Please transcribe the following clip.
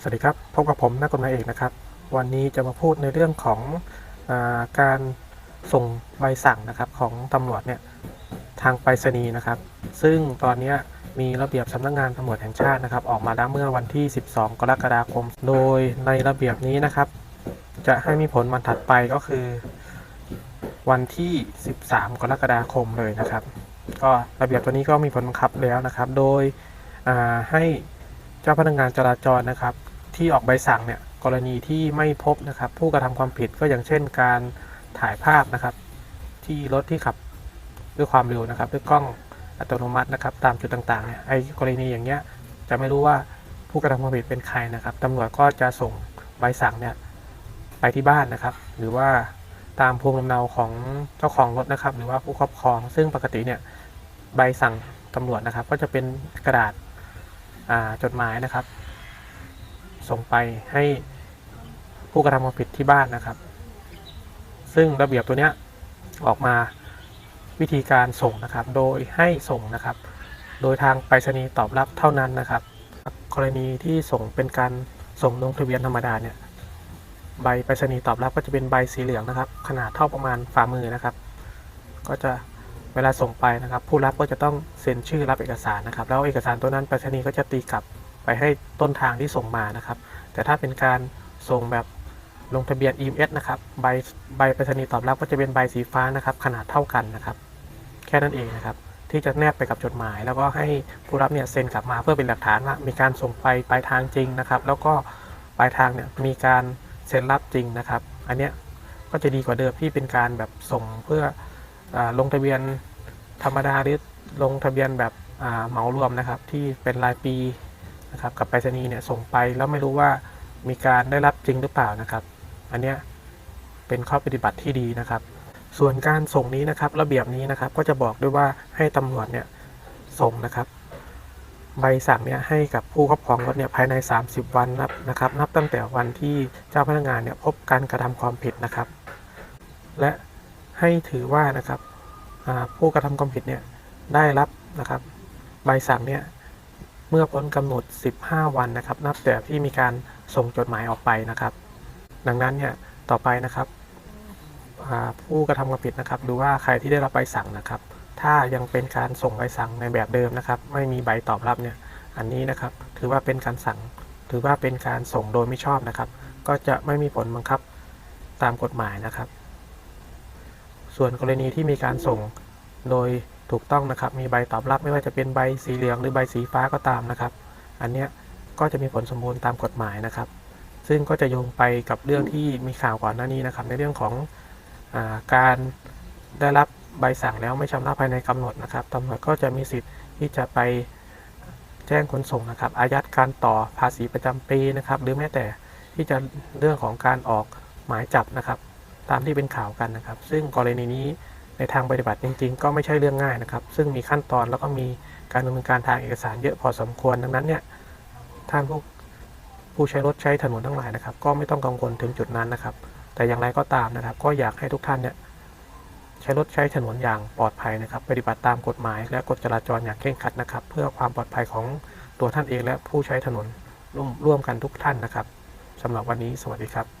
สวัสดีครับ พบกับผมนักกฎหมายเอกนะครับ วันนี้จะมาพูดในเรื่องของอาการส่งใบสั่งนะครับของตำรวจเนี่ยทางไปรษณีย์นะครับ ซึ่งตอนนี้มีระเบียบสำนักงานตำรวจแห่งชาตินะครับ ออกมาแล้วเมื่อวันที่ 12 กรกฎาคม โดยในระเบียบนี้นะครับ จะให้มีผลวันถัดไปก็คือ วันที่ 13 กรกฎาคมเลยนะครับ ก็ระเบียบตัวนี้ก็มีผลบังคับแล้วนะครับ โดยให้เจ้าพนักงานจราจรนะครับ ที่ออกใบสั่งเนี่ยกรณีที่ไม่พบนะครับ ผู้กระทำความผิดก็อย่างเช่น การถ่ายภาพนะครับ ที่รถที่ขับด้วยความเร็วนะครับ ด้วยกล้องอัตโนมัตินะครับ ตามจุดต่างๆเนี่ยไอ้กรณีอย่างเงี้ยจะไม่รู้ว่าผู้กระทำความผิดเป็นใครนะครับตำรวจก็จะส่งใบสั่งเนี่ยไปที่บ้านนะครับ หรือว่าตามภูมิลำเนาของเจ้าของรถนะครับ หรือว่าผู้ครอบครอง ซึ่งปกติเนี่ยใบสั่งตำรวจนะครับ ก็จะเป็นกระดาษาจดหมายนะครับ ส่งไปให้ผู้กระทำความผิดที่บ้านนะครับ ซึ่งระเบียบตัวเนี้ยออกมาวิธีการส่งนะครับ โดยให้ส่งนะครับ โดยทางไปรษณีย์ตอบรับเท่านั้นนะครับ กรณีที่ส่งเป็นการส่งลงทะเบียนธรรมดาเนี่ยใบไปรษณีย์ตอบรับก็จะเป็นใบสีเหลืองนะครับ ขนาดเท่าประมาณฝ่ามือนะครับ ก็จะเวลาส่งไปนะครับ ผู้รับก็จะต้องเซ็นชื่อรับเอกสารนะครับ แล้วเอกสารตัวนั้นไปรษณีย์ก็จะตีกลับ ไปให้ต้นทางที่ส่งมานะครับ แต่ถ้าเป็นการส่งแบบลงทะเบียน EMS นะครับใบใบไปรษณีย์ตอบรับก็จะเป็นใบสีฟ้านะครับ ขนาดเท่ากันนะครับ แค่นั้นเองนะครับ ที่จะแนบไปกับจดหมาย แล้วก็ให้ผู้รับเนี่ยเซ็นกลับมาเพื่อเป็นหลักฐานว่ามีการส่งไปปลายทางจริงนะครับ แล้วก็ปลายทางเนี่ยมีการเซ็นรับจริงนะครับ อันเนี้ยก็จะดีกว่าเดิมที่เป็นการแบบส่งเพื่ออลงทะเบียนธรรมดาหรือลงทะเบียนแบบเหมารวมนะครับ ที่เป็นรายปี นะครับกับไปรษณีย์เนี่ยส่งไปแล้วไม่รู้ว่ามีการได้รับจริงหรือเปล่านะครับ อันเนี้ยเป็นข้อปฏิบัติที่ดีนะครับ ส่วนการส่งนี้นะครับระเบียบนี้นะครับก็จะบอกด้วยว่าให้ตำรวจเนี่ยส่งนะครับ ใบสั่งเนี่ยให้กับผู้ครอบครองรถเนี่ยภายใน 30 วันนับนะครับ นับตั้งแต่วันที่เจ้าพนักงานเนี่ยพบการกระทำความผิดนะครับ และให้ถือว่านะครับผู้กระทำความผิดเนี่ยได้รับนะครับ ใบสั่งเนี่ย เมื่อพ้นกำหนด 15 วันนะครับ นับแต่ที่มีการส่งจดหมายออกไปนะครับ ดังนั้นเนี่ยต่อไปนะครับผู้กระทำความผิดนะครับหรือว่าใครที่ได้รับใบสั่งนะครับ ถ้ายังเป็นการส่งใบสั่งในแบบเดิมนะครับ ไม่มีใบตอบรับเนี่ยอันนี้นะครับ ถือว่าเป็นการสั่ง ถือว่าเป็นการส่งโดยไม่ชอบนะครับ ก็จะไม่มีผลบังคับตามกฎหมายนะครับ ส่วนกรณีที่มีการส่งโดย ถูกต้องนะครับ มีใบตอบรับไม่ว่าจะเป็นใบสีเหลืองหรือใบสีฟ้าก็ตามนะครับ อันเนี้ยก็จะมีผลสมบูรณ์ตามกฎหมายนะครับ ซึ่งก็จะโยงไปกับเรื่องที่มีข่าวก่อนหน้านี้นะครับ ในเรื่องของอาการได้รับใบสั่งแล้วไม่ชำระภายในกำหนดนะครับตำรวจก็จะมีสิทธิ์ที่จะไปแจ้งขนส่งนะครับ อายัดการต่อภาษีประจำปีนะครับ หรือแม้แต่ที่จะเรื่องของการออกหมายจับนะครับ ตามที่เป็นข่าวกันนะครับ ซึ่งกรณีนี้ ในทางปฏิบัติจริง ๆ ก็ไม่ใช่เรื่องง่ายนะครับ ซึ่งมีขั้นตอนแล้วก็มีการดำเนินการทางเอกสารเยอะพอสมควรดังนั้นเนี่ยท่านผู้ผู้ใช้รถใช้ถนนทั้งหลายนะครับ ก็ไม่ต้องกังวลถึงจุดนั้นนะครับ แต่อย่างไรก็ตามนะครับ ก็อยากให้ทุกท่านเนี่ยใช้รถใช้ถนนอย่างปลอดภัยนะครับ ปฏิบัติตามกฎหมาย และกฎจราจรอย่างเคร่งครัดนะครับ เพื่อความปลอดภัยของตัวท่านเองและผู้ใช้ถนนร่วมร่วมกันทุกท่านนะครับสำหรับวันนี้สวัสดีครับ